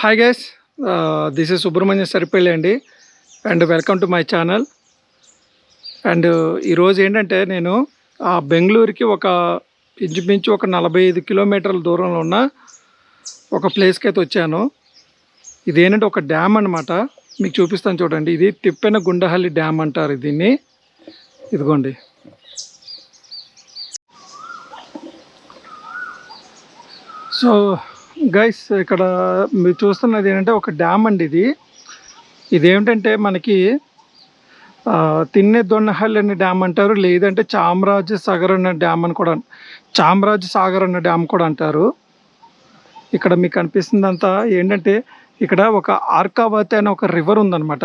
Hi guys this is Subrahmanya Saripalli అండి. And welcome to my channel and ఈరోజు ఏంటంటే నేను ఆ బెంగళూరుకి ఒక ఇంచుమించు ఒక నలభై ఐదు కిలోమీటర్ల దూరంలో ఉన్న ఒక ప్లేస్కి అయితే వచ్చాను. ఇదేంటంటే ఒక డ్యామ్ అనమాట మీకు చూపిస్తాను చూడండి. ఇది తిప్పెన గుండహల్లి డ్యామ్ అంటారు దీన్ని. ఇదిగోండి. సో గైస్ ఇక్కడ మీరు చూస్తున్నది ఏంటంటే ఒక డ్యామ్ అండి ఇది. ఇదేమిటంటే మనకి ఆ, తిన్నె దొన్నహల్లి అనే డ్యామ్ అంటారు లేదంటే చామరాజ్ సాగర్ అనే డ్యామ్ అని కూడా చామరాజ్ సాగర్ అనే డ్యామ్ కూడా అంటారు. ఇక్కడ మీకు కనిపిస్తుందంతా ఏంటంటే ఇక్కడ ఒక ఆర్కావతి అనే ఒక రివర్ ఉందన్నమాట.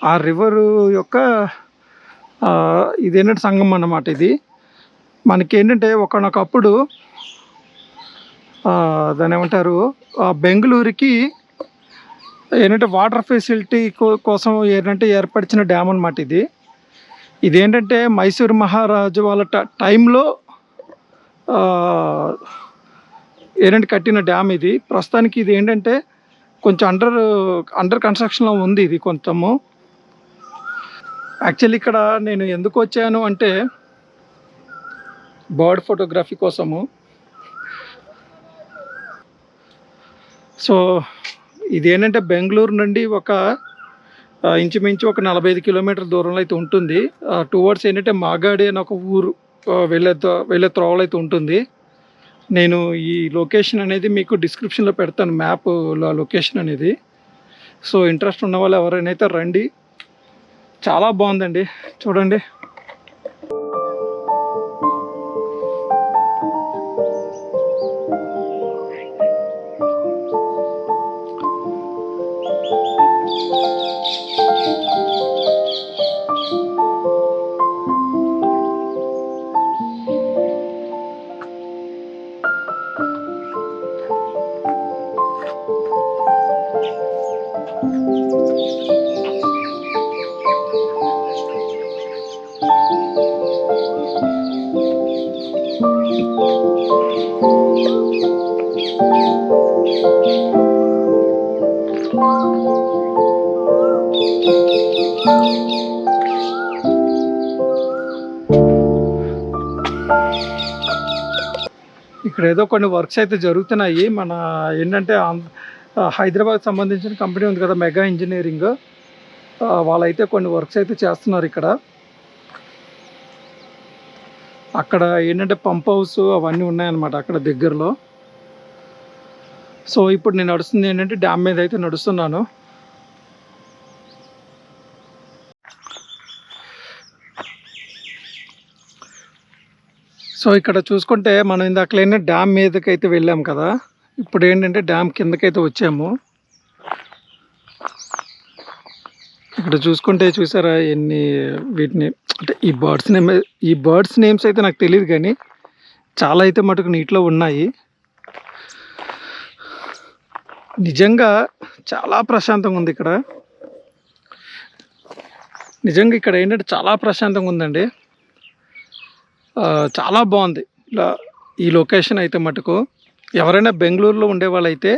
ఆ రివరు యొక్క ఇదేంటంటే సంగమం అన్నమాట ఇది. మనకి ఏంటంటే ఒకనొకప్పుడు దాని ఏమంటారు? బెంగళూరుకి ఏంటంటే వాటర్ ఫెసిలిటీ కో- కోసం ఏంటంటే ఏర్పరిచిన డ్యామ్ అనమాట ఇది. ఇదేంటంటే మైసూర్ మహారాజు వాళ్ళ ట- టైంలో ఏంటంటే కట్టిన డ్యామ్ ఇది. ప్రస్తుతానికి ఇది ఏంటంటే కొంచెం అండర్ అండర్ కన్స్ట్రక్షన్లో ఉంది ఇది కొంచెము యాక్చువల్లీ ఇక్కడ నేను ఎందుకు వచ్చాను అంటే బర్డ్ ఫోటోగ్రఫీ కోసము. సో ఇదేంటంటే బెంగళూరు నుండి ఒక ఇంచుమించు ఒక నలభై ఐదు కిలోమీటర్ దూరంలో అయితే ఉంటుంది. టువర్డ్స్ ఏంటంటే మాగాడి అని ఒక ఊరు వెళ్ళే వెళ్ళే త్రోవలు అయితే ఉంటుంది. నేను ఈ లొకేషన్ అనేది మీకు డిస్క్రిప్షన్లో పెడతాను మ్యాప్ లొకేషన్ అనేది. సో ఇంట్రెస్ట్ ఉన్న వాళ్ళు ఎవరైనా అయితే రండి. చాలా బాగుందండి. చూడండి. ఇక్కడ ఏదో కొన్ని వర్క్స్ అయితే జరుగుతున్నాయి. మన ఏంటంటే హైదరాబాద్ సంబంధించిన కంపెనీ ఉంది కదా మెగా ఇంజనీరింగ్. వాళ్ళైతే కొన్ని వర్క్స్ అయితే చేస్తున్నారు ఇక్కడ. అక్కడ ఏంటంటే పంప్ హౌస్ అవన్నీ ఉన్నాయన్నమాట అక్కడ దగ్గరలో. సో ఇప్పుడు నేను నడుస్తుంది ఏంటంటే డ్యామ్ మీద అయితే నడుస్తున్నాను. సో ఇక్కడ చూసుకుంటే మనం ఇందాకలైనా డ్యామ్ మీదకి అయితే వెళ్ళాం కదా. ఇప్పుడు ఏంటంటే డ్యామ్ కిందకైతే వచ్చాము. ఇక్కడ చూసుకుంటే చూసారా ఎన్ని వీటిని అంటే ఈ బర్డ్స్ నేమ్ ఈ బర్డ్స్ నేమ్స్ అయితే నాకు తెలియదు కానీ చాలా అయితే మటుకు నీటిలో ఉన్నాయి. నిజంగా చాలా ప్రశాంతంగా ఉంది ఇక్కడ. నిజంగా ఇక్కడ ఏంటంటే చాలా ప్రశాంతంగా ఉందండి. చాలా బాగుంది. ఇలా ఈ లొకేషన్ అయితే మటుకు. ఎవరైనా బెంగళూరులో ఉండే వాళ్ళైతే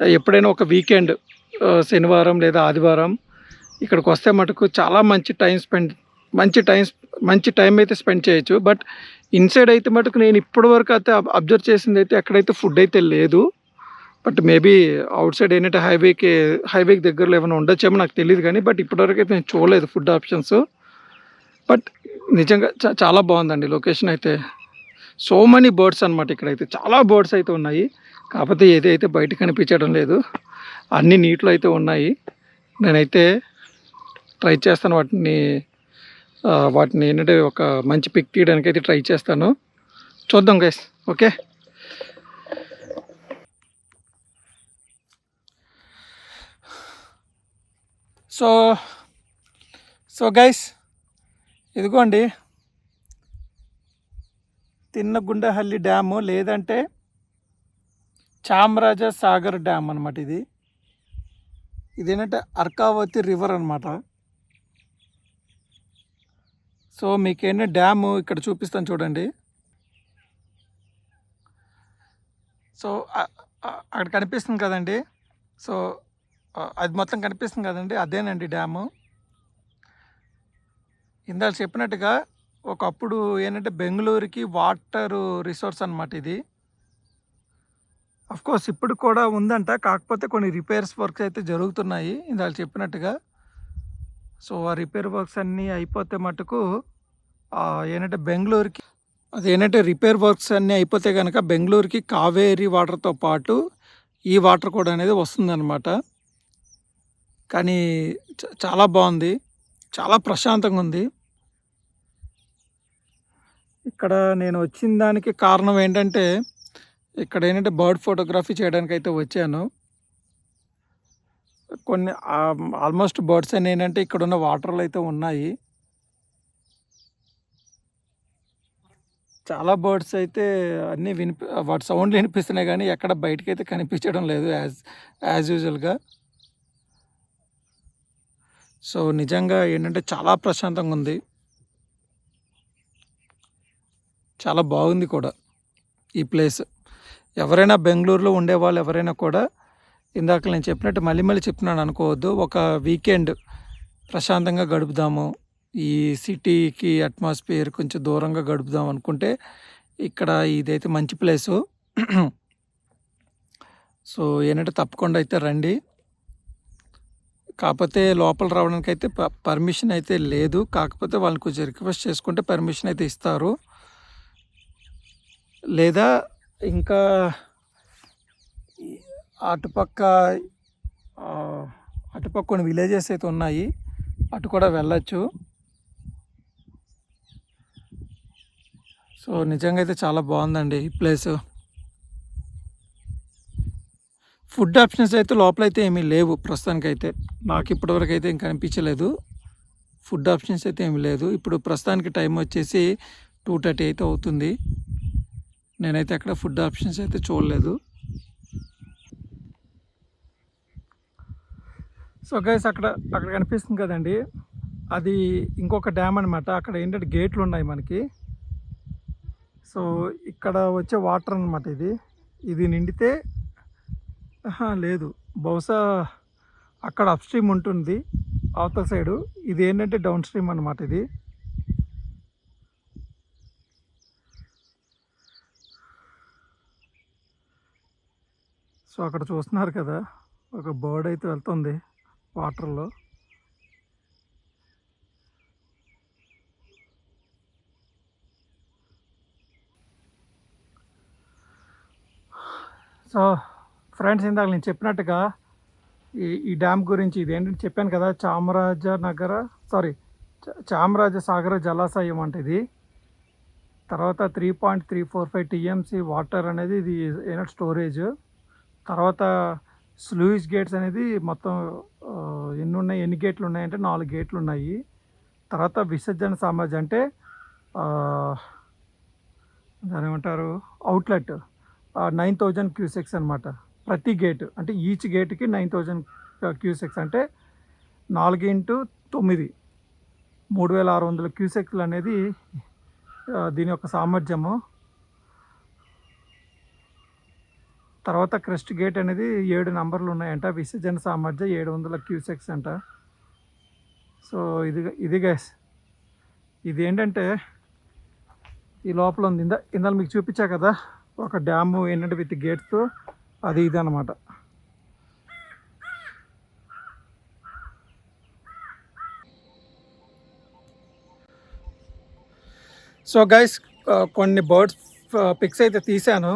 ఎప్పుడైనా ఒక వీకెండ్ శనివారం లేదా ఆదివారం ఇక్కడికి వస్తే మటుకు చాలా మంచి టైం స్పెండ్ మంచి టైం మంచి టైం అయితే స్పెండ్ చేయొచ్చు. బట్ ఇన్సైడ్ అయితే మటుకు నేను ఇప్పటి వరకు అయితే అబ్జర్వ్ చేసింది అయితే ఎక్కడైతే ఫుడ్ అయితే లేదు. బట్ మేబీ అవుట్ సైడ్ ఏంటంటే హైవేకి హైవేకి దగ్గరలో ఏమైనా ఉండొచ్చేమో నాకు తెలియదు కానీ బట్ ఇప్పటివరకు అయితే నేను చూడలేదు ఫుడ్ ఆప్షన్స్. బట్ నిజంగా చాలా బాగుందండి లొకేషన్ అయితే. సో మనీ బర్డ్స్ అనమాట ఇక్కడైతే. చాలా బర్డ్స్ అయితే ఉన్నాయి. కాకపోతే ఏదైతే బయట కనిపించడం లేదు. అన్ని నీటిలో అయితే ఉన్నాయి. నేనైతే ట్రై చేస్తాను వాటిని వాటిని ఏంటంటే ఒక మంచి పిక్ తీయడానికి అయితే ట్రై చేస్తాను. చూద్దాం guys okay? So so guys ఇదిగోండి. తిన్నగుండహల్లి డ్యాము లేదంటే చామరాజ సాగర్ డ్యామ్ అనమాట ఇది. ఇదేంటంటే అర్కావతి రివర్ అనమాట సో మీకేంటి డ్యాము ఇక్కడ చూపిస్తాను చూడండి. సో అక్కడ కనిపిస్తుంది కదండి. సో అది మొత్తం కనిపిస్తుంది కదండి. అదేనండి డ్యాము. ఇందాక చెప్పినట్టుగా ఒకప్పుడు ఏంటంటే బెంగళూరుకి వాటర్ రిసోర్స్ అనమాట ఇది. అఫ్ కోర్స్ ఇప్పుడు కూడా ఉందంట కాకపోతే కొన్ని రిపేర్స్ వర్క్స్ అయితే జరుగుతున్నాయి ఇందాక చెప్పినట్టుగా. సో ఆ రిపేర్ వర్క్స్ అన్నీ అయిపోతే మటుకు ఏంటంటే బెంగళూరుకి అది ఏంటంటే రిపేర్ వర్క్స్ అన్నీ అయిపోతే కనుక బెంగళూరుకి కావేరీ వాటర్తో పాటు ఈ వాటర్ కూడా అనేది వస్తుందన్నమాట. కానీ చ- చాలా బాగుంది. చాలా ప్రశాంతంగా ఉంది. ఇక్కడ నేను వచ్చిన దానికి కారణం ఏంటంటే ఇక్కడ ఏంటంటే బర్డ్ ఫోటోగ్రఫీ చేయడానికి అయితే వచ్చాను. కొన్ని ఆల్మోస్ట్ బర్డ్స్ అన్ని ఏంటంటే ఇక్కడ ఉన్న వాటర్లు అయితే ఉన్నాయి. చాలా బర్డ్స్ అయితే అన్నీ వినిపి వాటి సౌండ్లు వినిపిస్తున్నాయి కానీ ఎక్కడ బయటకైతే కనిపించడం లేదు యాజ్ యాజ్ యూజువల్గా. సో నిజంగా ఏంటంటే చాలా ప్రశాంతంగా ఉంది. చాలా బాగుంది కూడా ఈ ప్లేస్. ఎవరైనా బెంగళూరులో ఉండే వాళ్ళు ఎవరైనా కూడా ఇందాక నేను చెప్పినట్టు మళ్ళీ మళ్ళీ చెప్తున్నాను అనుకోవద్దు. ఒక వీకెండ్ ప్రశాంతంగా గడుపుదాము. ఈ సిటీకి అట్మాస్ఫియర్ కొంచెం దూరంగా గడుపుదాం అనుకుంటే ఇక్కడ ఇదైతే మంచి ప్లేసు. సో ఏంటంటే తప్పకుండా అయితే రండి. కాకపోతే లోపల రావడానికి అయితే పర్మిషన్ అయితే లేదు. కాకపోతే వాళ్ళని కొంచెం రిక్వెస్ట్ చేసుకుంటే పర్మిషన్ అయితే ఇస్తారు. లేదా ఇంకా అటుపక్క అటుపక్క కొన్ని విలేజెస్ అయితే ఉన్నాయి. అటు కూడా వెళ్ళచ్చు. సో నిజంగా అయితే చాలా బాగుందండి ఈ ప్లేస్ ఫుడ్ ఆప్షన్స్ అయితే లోపల అయితే ఏమీ లేవు ప్రస్తుతానికైతే. నాకు ఇప్పటివరకు అయితే ఇంకా అనిపించలేదు ఫుడ్ ఆప్షన్స్ అయితే ఏమీ లేదు. ఇప్పుడు ప్రస్తుతానికి టైం వచ్చేసి టూ థర్టీ అయితే అవుతుంది. నేనైతే అక్కడ ఫుడ్ ఆప్షన్స్ అయితే చూడలేదు. సో గైస్ అక్కడ అక్కడ కనిపిస్తుంది కదండి. అది ఇంకొక డ్యామ్ అనమాట అక్కడ ఏంటంటే గేట్లు ఉన్నాయి మనకి. సో ఇక్కడ వచ్చే వాటర్ అనమాట ఇది. ఇది నిండితే లేదు. బహుశా అక్కడ అప్ స్ట్రీమ్ ఉంటుంది. అవతల సైడు. ఇది ఏంటంటే డౌన్ స్ట్రీమ్ అనమాట ఇది. సో అక్కడ చూస్తున్నారు కదా ఒక బర్డ్ అయితే వెళ్తుంది వాటర్లో. సో ఫ్రెండ్స్ ఇందాక నేను చెప్పినట్టుగా ఈ ఈ డ్యామ్ గురించి ఇది ఏంటంటే చెప్పాను కదా చామరాజ నగర సారీ చామరాజ సాగర జలాశయం అంటే ఇది. తర్వాత three point three four five TMC water అనేది ఇది ఏనట్ స్టోరేజ్. తర్వాత స్లూయిస్ గేట్స్ అనేది మొత్తం ఎన్ని ఉన్నాయి ఎన్ని గేట్లు ఉన్నాయంటే నాలుగు గేట్లు ఉన్నాయి. తర్వాత విసర్జన సామర్థ్యం అంటే దాని ఏమంటారు అవుట్లెట్ నైన్ థౌజండ్ క్యూసెక్స్ అనమాట ప్రతి గేట్ అంటే ఈచ్ గేట్కి నైన్ థౌజండ్ క్యూసెక్స్ అంటే నాలుగు ఇంటూ తొమ్మిది. మూడు వేల ఆరు వందల క్యూసెక్లు అనేది దీని యొక్క సామర్థ్యము. తర్వాత క్రెస్ట్ గేట్ అనేది ఏడు నంబర్లు ఉన్నాయంట. విసర్జన సామర్థ్యం ఏడు వందల క్యూసెక్స్ అంట. సో ఇది ఇది గ్యాస్ ఇది ఏంటంటే ఈ లోపల ఉంది. ఇందా ఇందాక మీకు చూపించా కదా ఒక డ్యాము ఏంటంటే విత్ గేట్స్తో అది ఇది అనమాట సో గైస్ కొన్ని బర్డ్స్ పిక్స్ అయితే తీశాను.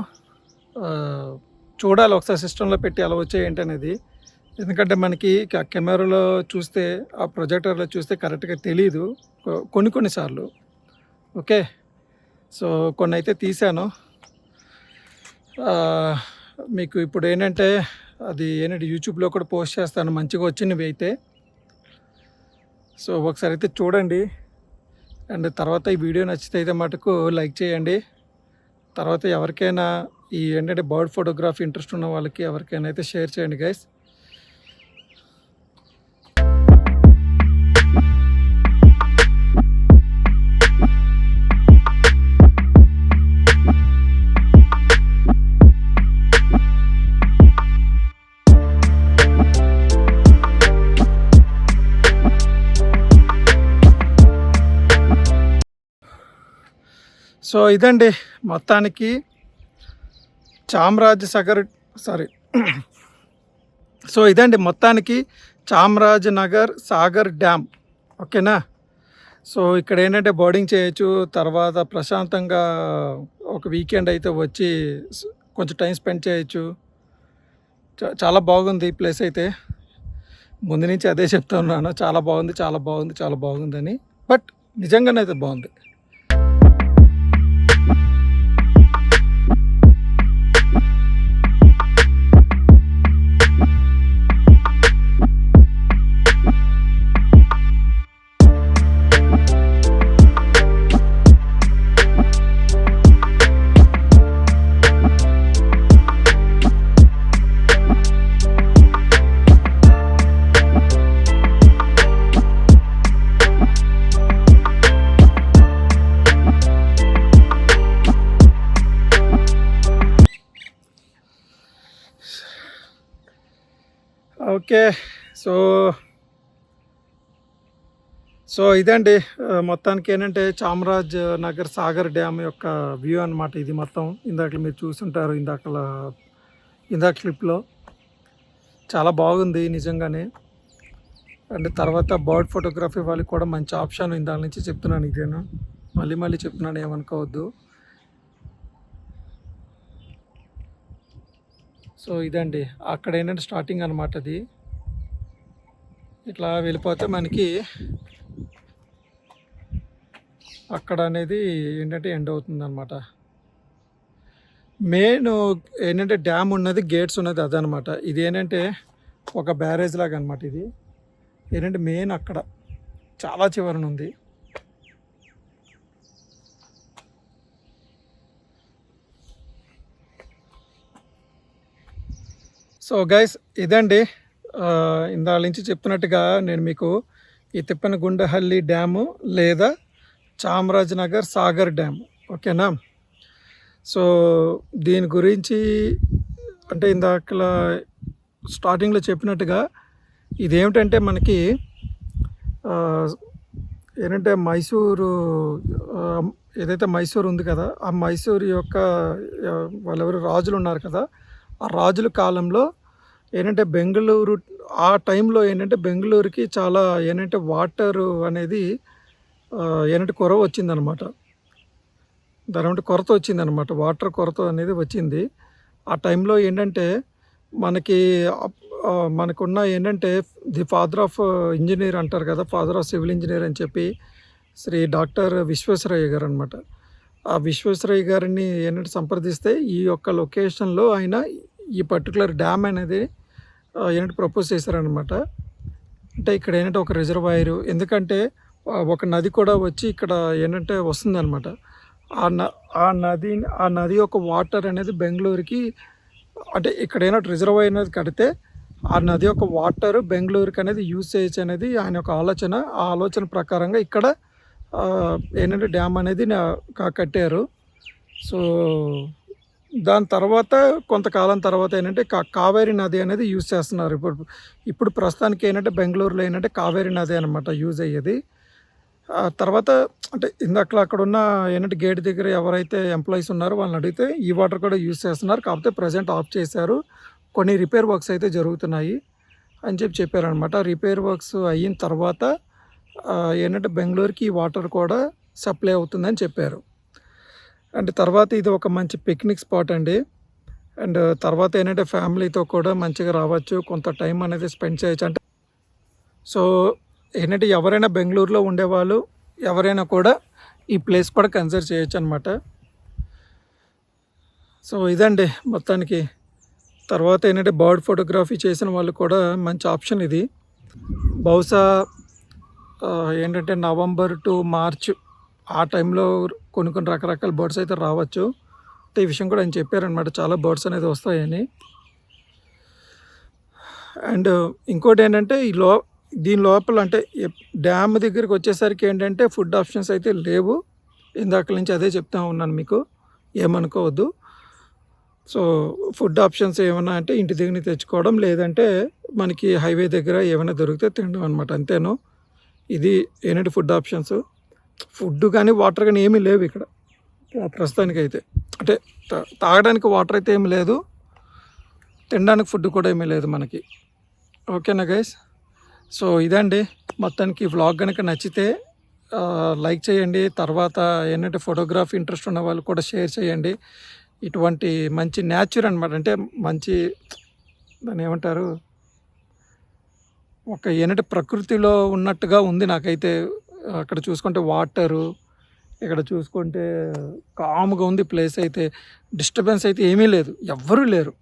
చూడాలి ఒకసారి సిస్టంలో పెట్టి అలా వచ్చే ఏంటనేది ఎందుకంటే మనకి కెమెరాలో చూస్తే ఆ ప్రొజెక్టర్లో చూస్తే కరెక్ట్గా తెలియదు కొన్ని కొన్నిసార్లు ఓకే? సో కొన్ని అయితే తీశాను. మీకు ఇప్పుడు ఏంటంటే అది ఏంటంటే యూట్యూబ్లో కూడా పోస్ట్ చేస్తాను మంచిగా వచ్చినవి అయితే. సో ఒకసారి అయితే చూడండి. అండ్ తర్వాత ఈ వీడియో నచ్చితే అయితే మటుకు లైక్ చేయండి. తర్వాత ఎవరికైనా ఈ ఏంటంటే బర్డ్ ఫోటోగ్రఫీ ఇంట్రెస్ట్ ఉన్న వాళ్ళకి ఎవరికైనా అయితే షేర్ చేయండి గైస్ సో ఇదండి మొత్తానికి చామరాజ్ సాగర్ సారీ. సో ఇదండి మొత్తానికి చామరాజ్ నగర్ సాగర్ డ్యామ్. ఓకేనా? సో ఇక్కడ ఏంటంటే బోర్డింగ్ చేయొచ్చు తర్వాత ప్రశాంతంగా ఒక వీకెండ్ అయితే వచ్చి కొంచెం టైం స్పెండ్ చేయొచ్చు. చాలా బాగుంది ఈ ప్లేస్ అయితే. ముందు నుంచి అదే చెప్తా ఉన్నాను చాలా బాగుంది చాలా బాగుంది చాలా బాగుందని. బట్ నిజంగానే అయితే బాగుంది. ఓకే. సో సో ఇదండి. మొత్తానికి ఏంటంటే చామరాజ్ నగర్ సాగర్ డ్యామ్ యొక్క వ్యూ అనమాట ఇది మొత్తం. ఇందాక మీరు చూసుంటారు ఇందాక ఇందాక క్లిప్లో. చాలా బాగుంది నిజంగానే. అండ్ తర్వాత బర్డ్ ఫోటోగ్రఫీ వాళ్ళకి కూడా మంచి ఆప్షన్ ఇందాక నుంచి చెప్తున్నాను ఇదేను? మళ్ళీ మళ్ళీ చెప్తున్నాను ఏమనుకోవద్దు. సో ఇదండి. అక్కడ ఏంటంటే స్టార్టింగ్ అనమాట అది. ఇట్లా వెళ్ళిపోతే మనకి అక్కడ అనేది ఏంటంటే ఎండ్ అవుతుంది అనమాట మెయిన్ ఏంటంటే డ్యామ్ ఉన్నది గేట్స్ ఉన్నది అదనమాట ఇది ఏంటంటే ఒక బ్యారేజ్ లాగా అనమాట ఇది. ఏంటంటే మెయిన్ అక్కడ. చాలా చివరన ఉంది సో గైస్ ఇదండి. ఇందాల నుంచి చెప్తున్నట్టుగా నేను మీకు ఈ తిప్పనగుండహల్లి డ్యాము లేదా చామరాజనగర్ సాగర్ డ్యామ్. ఓకేనా? సో దీని గురించి అంటే ఇందాక స్టార్టింగ్లో చెప్పినట్టుగా ఇదేమిటంటే మనకి ఏంటంటే మైసూరు ఏదైతే మైసూరు ఉంది కదా ఆ మైసూరు యొక్క వాళ్ళెవరు రాజులు ఉన్నారు కదా ఆ రాజుల కాలంలో ఏంటంటే బెంగళూరు ఆ టైంలో ఏంటంటే బెంగళూరుకి చాలా ఏంటంటే వాటర్ అనేది ఏంటంటే కొరవ వచ్చిందనమాట. దాని అంటే కొరత వచ్చిందనమాట. వాటర్ కొరత అనేది వచ్చింది. ఆ టైంలో ఏంటంటే మనకి మనకున్న ఏంటంటే ది ఫాదర్ ఆఫ్ ఇంజనీర్ అంటారు కదా ఫాదర్ ఆఫ్ సివిల్ ఇంజనీర్ అని చెప్పి శ్రీ డాక్టర్ విశ్వేశ్వరయ్య గారు అనమాట. ఆ విశ్వేశ్వరయ్య గారిని ఏంటంటే సంప్రదిస్తే ఈ యొక్క లొకేషన్లో ఆయన ఈ పర్టికులర్ డ్యామ్ అనేది ఏంటంటే ప్రపోజ్ చేశారనమాట అంటే ఇక్కడ ఏంటంటే ఒక రిజర్వాయర్. ఎందుకంటే ఒక నది కూడా వచ్చి ఇక్కడ ఏంటంటే వస్తుందన్నమాట. ఆ న ఆ నది ఆ నది యొక్క వాటర్ అనేది బెంగళూరుకి అంటే ఇక్కడ ఏంటంటే రిజర్వాయర్ అనేది కడితే ఆ నది యొక్క వాటర్ బెంగళూరుకి అనేది యూజ్ చేయొచ్చు అనేది ఆయన యొక్క ఆలోచన. ఆ ఆలోచన ప్రకారంగా ఇక్కడ ఏంటంటే డ్యామ్ అనేది కట్టారు. సో దాని తర్వాత కొంతకాలం తర్వాత ఏంటంటే కా- కావేరి నది అనేది యూజ్ చేస్తున్నారు. ఇప్పుడు ఇప్పుడు ప్రస్తుతానికి ఏంటంటే బెంగళూరులో ఏంటంటే కావేరి నది అనమాట యూజ్ అయ్యేది. తర్వాత అంటే ఇందాక అక్కడ ఉన్న ఏంటంటే గేట్ దగ్గర ఎవరైతే ఎంప్లాయీస్ ఉన్నారో వాళ్ళని అడిగితే ఈ వాటర్ కూడా యూజ్ చేస్తున్నారు. కాకపోతే ప్రజెంట్ ఆఫ్ చేశారు. కొన్ని రిపేర్ వర్క్స్ అయితే జరుగుతున్నాయి అని చెప్పి చెప్పారనమాట రిపేర్ వర్క్స్ అయిన తర్వాత ఏంటంటే బెంగళూరుకి ఈ వాటర్ కూడా సప్లై అవుతుందని చెప్పారు. అండ్ తర్వాత ఇది ఒక మంచి పిక్నిక్ స్పాట్ అండి. అండ్ తర్వాత ఏంటంటే ఫ్యామిలీతో కూడా మంచిగా రావచ్చు కొంత టైం అనేది స్పెండ్ చేయొచ్చు. అంటే సో ఏంటంటే ఎవరైనా బెంగళూరులో ఉండేవాళ్ళు ఎవరైనా కూడా ఈ ప్లేస్ కూడా కన్సిడర్ చేయొచ్చు అనమాట సో ఇదండి మొత్తానికి. తర్వాత ఏంటంటే బర్డ్ ఫోటోగ్రఫీ చేసిన వాళ్ళు కూడా మంచి ఆప్షన్ ఇది. బహుశా ఏంటంటే నవంబర్ టు మార్చ్ ఆ టైంలో కొన్ని కొన్ని రకరకాల బర్డ్స్ అయితే రావచ్చు. అంటే ఈ విషయం కూడా ఆయన చెప్పారనమాట చాలా బర్డ్స్ అనేది వస్తాయని. అండ్ ఇంకోటి ఏంటంటే ఈ లో దీని లోపల అంటే డ్యామ్ దగ్గరికి వచ్చేసరికి ఏంటంటే ఫుడ్ ఆప్షన్స్ అయితే లేవు. ఇందాక నుంచి అదే చెప్తా ఉన్నాను మీకు. ఏమనుకోవద్దు. సో ఫుడ్ ఆప్షన్స్ ఏమైనా అంటే ఇంటి దగ్గర తెచ్చుకోవడం లేదంటే మనకి హైవే దగ్గర ఏమైనా దొరికితే తినడం అనమాట అంతేను. ఇది ఏంటంటే ఫుడ్ ఆప్షన్స్? ఫుడ్ కానీ వాటర్ కానీ ఏమీ లేవు ఇక్కడ. ప్రస్తుతానికి అయితే అంటే తాగడానికి వాటర్ అయితే ఏమి లేదు. తినడానికి ఫుడ్ కూడా ఏమీ లేదు మనకి. ఓకేనా గైస్? సో ఇదండి. మొత్తానికి వ్లాగ్ కనుక నచ్చితే లైక్ చేయండి. తర్వాత ఏంటంటే ఫోటోగ్రఫీ ఇంట్రెస్ట్ ఉన్న వాళ్ళు కూడా షేర్ చేయండి. ఇటువంటి మంచి న్యాచురల్ అనమాట అంటే మంచి దాన్ని ఏమంటారు? ఒక ఎనటి ప్రకృతిలో ఉన్నట్టుగా ఉంది నాకైతే. అక్కడ చూసుకుంటే వాటరు ఇక్కడ చూసుకుంటే కామ్గా ఉంది ప్లేస్ అయితే. డిస్టర్బెన్స్ అయితే ఏమీ లేదు ఎవ్వరూ లేరు.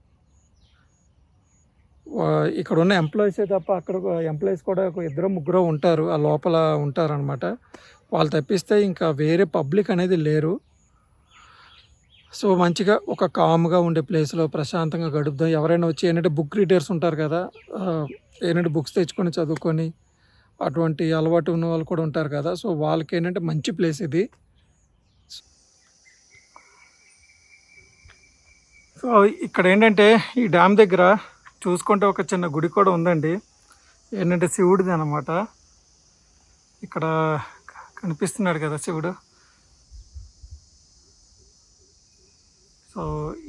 ఇక్కడ ఉన్న ఎంప్లాయీసే తప్ప అక్కడ ఎంప్లాయీస్ కూడా ఒక ఇద్దరు ముగ్గురు ఉంటారు ఆ లోపల ఉంటారనమాట వాళ్ళు తప్పిస్తే ఇంకా వేరే పబ్లిక్ అనేది లేరు. సో మంచిగా ఒక కామ్గా ఉండే ప్లేస్లో ప్రశాంతంగా గడుపుదాం. ఎవరైనా వచ్చి ఏంటంటే బుక్ రీడర్స్ ఉంటారు కదా ఏంటంటే బుక్స్ తెచ్చుకొని చదువుకొని అటువంటి అలవాటు ఉన్న వాళ్ళు కూడా ఉంటారు కదా సో వాళ్ళకి ఏంటంటే మంచి ప్లేస్ ఇది. సో ఇక్కడ ఏంటంటే ఈ డ్యామ్ దగ్గర చూసుకుంటే ఒక చిన్న గుడి కూడా ఉందండి. ఏంటంటే శివుడిది అనమాట ఇక్కడ కనిపిస్తున్నాడు కదా శివుడు. సో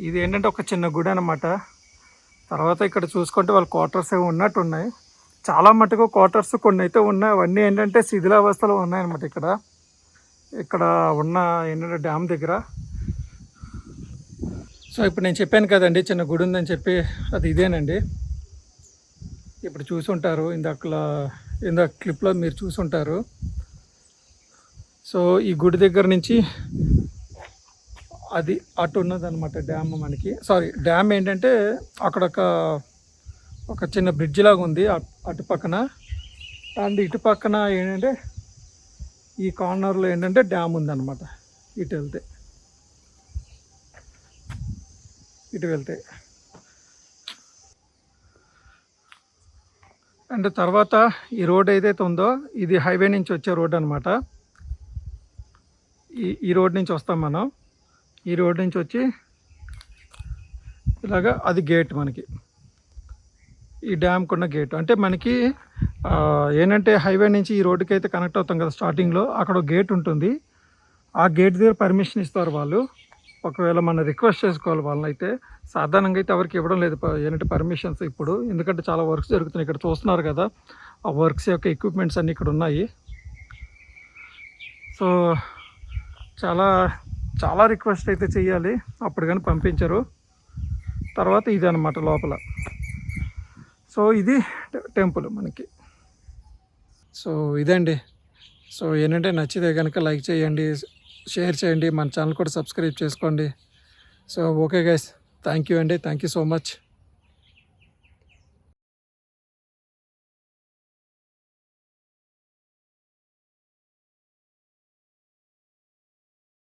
ఇది ఏంటంటే ఒక చిన్న గుడి అనమాట తర్వాత ఇక్కడ చూసుకుంటే వాళ్ళ క్వార్టర్స్ ఏమి ఉన్నట్టు ఉన్నాయి చాలా మటుకు క్వార్టర్స్ కొన్ని అయితే ఉన్నాయి. అవన్నీ ఏంటంటే శిథిలావస్థలో ఉన్నాయన్నమాట ఇక్కడ. ఇక్కడ ఉన్న ఏంటంటే డ్యామ్ దగ్గర. సో ఇప్పుడు నేను చెప్పాను కదండి చిన్న గుడి ఉందని చెప్పి అది ఇదేనండి. ఇప్పుడు చూసుంటారు. ఇందాకలా ఇందాక క్లిప్లో మీరు చూసుంటారు. సో ఈ గుడి దగ్గర నుంచి అది అటు ఉన్నదన్నమాట డ్యామ్ మనకి. సారీ డ్యామ్ ఏంటంటే అక్కడ ఒక ఒక చిన్న బ్రిడ్జ్ లాగా ఉంది అటు పక్కన. అండ్ ఇటు పక్కన ఏంటంటే ఈ కార్నర్లో ఏంటంటే డ్యామ్ ఉందన్నమాట. ఇటు వెళ్తే. ఇటు వెళ్తే. అండ్ తర్వాత ఈ రోడ్ ఏదైతే ఉందో ఇది హైవే నుంచి వచ్చే రోడ్ అనమాట ఈ ఈ రోడ్ నుంచి వస్తాం మనం. ఈ రోడ్ నుంచి వచ్చి ఇలాగా అది గేట్ మనకి. ఈ డ్యామ్కున్న గేట్ అంటే మనకి ఏంటంటే హైవే నుంచి ఈ రోడ్డుకి అయితే కనెక్ట్ అవుతాం కదా స్టార్టింగ్లో అక్కడ ఒక గేట్ ఉంటుంది. ఆ గేట్ దగ్గర పర్మిషన్ ఇస్తారు వాళ్ళు. ఒకవేళ మనం రిక్వెస్ట్ చేసుకోవాలి వాళ్ళని అయితే సాధారణంగా అయితే ఎవరికి ఇవ్వడం లేదు. ఏంటంటే పర్మిషన్స్ ఇప్పుడు. ఎందుకంటే చాలా వర్క్స్ జరుగుతున్నాయి. ఇక్కడ చూస్తున్నారు కదా. ఆ వర్క్స్ యొక్క ఎక్విప్మెంట్స్ అన్నీ ఇక్కడ ఉన్నాయి. సో చాలా చాలా రిక్వెస్ట్ అయితే చేయాలి అప్పుడు కానీ పంపించరు. తర్వాత ఇది అనమాట లోపల. సో ఇది టెంపుల్ మనకి. సో ఇదండి. సో ఏంటంటే నచ్చితే కనుక లైక్ చేయండి షేర్ చేయండి మన ఛానల్ కూడా సబ్స్క్రైబ్ చేసుకోండి. So okay guys. Thank you అండి. Thank you so much.